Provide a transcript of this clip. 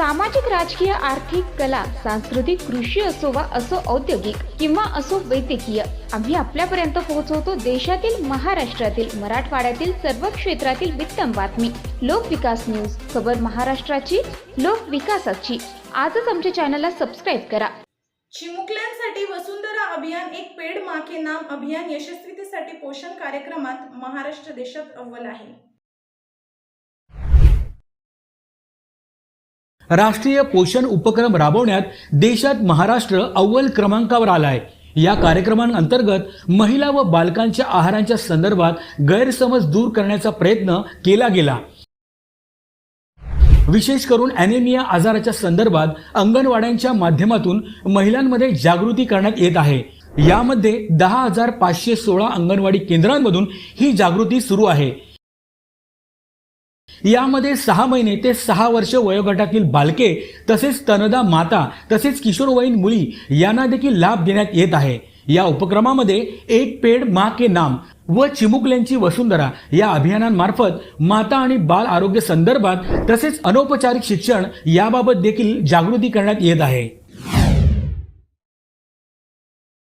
सामाजिक राजकीय आर्थिक कला सांस्कृतिक कृषी असो वा असो औद्योगिक किंवा असो वैद्यकीय आम्ही आपल्यापर्यंत पोहोचवतो देशातील महाराष्ट्रातील मराठवाड्यातील सर्व क्षेत्रातील वित्तम बातमी. लोकविकास न्यूज खबर महाराष्ट्राची लोकविकासाची आजच आमच्या चॅनलला सबस्क्राईब करा. चिमुकल्यांसाठी वसुंधरा अभियान एक पेड माके नाम अभियान यशस्वीतेसाठी पोषण कार्यक्रमात महाराष्ट्र देशात अव्वल आहे. राष्ट्रीय पोषण उपक्रम राबवण्यात देशात महाराष्ट्र अव्वल क्रमांकावर आला आहे या कार्यक्रमांअंतर्गत महिला व बालकांच्या आहारांच्या संदर्भात गैरसमज दूर करण्याचा प्रयत्न केला गेला. विशेष करून ॲनेमिया आजाराच्या संदर्भात अंगणवाड्यांच्या माध्यमातून महिलांमध्ये जागृती करण्यात येत आहे. यामध्ये दहा हजार पाचशे सोळा अंगणवाडी केंद्रांमधून ही जागृती सुरू आहे. यामध्ये सहा महिने ते सहा वर्ष वयोगटातील बालके तसेच तनदा माता तसेच किशोरवयीन मुली यांना देखील लाभ देण्यात येत आहे. या उपक्रमामध्ये एक पेड मा के नाम व चिमुकल्यांची वसुंधरा या अभियानांमार्फत माता आणि बाल आरोग्य संदर्भात तसेच अनौपचारिक शिक्षण याबाबत देखील जागृती करण्यात येत आहे.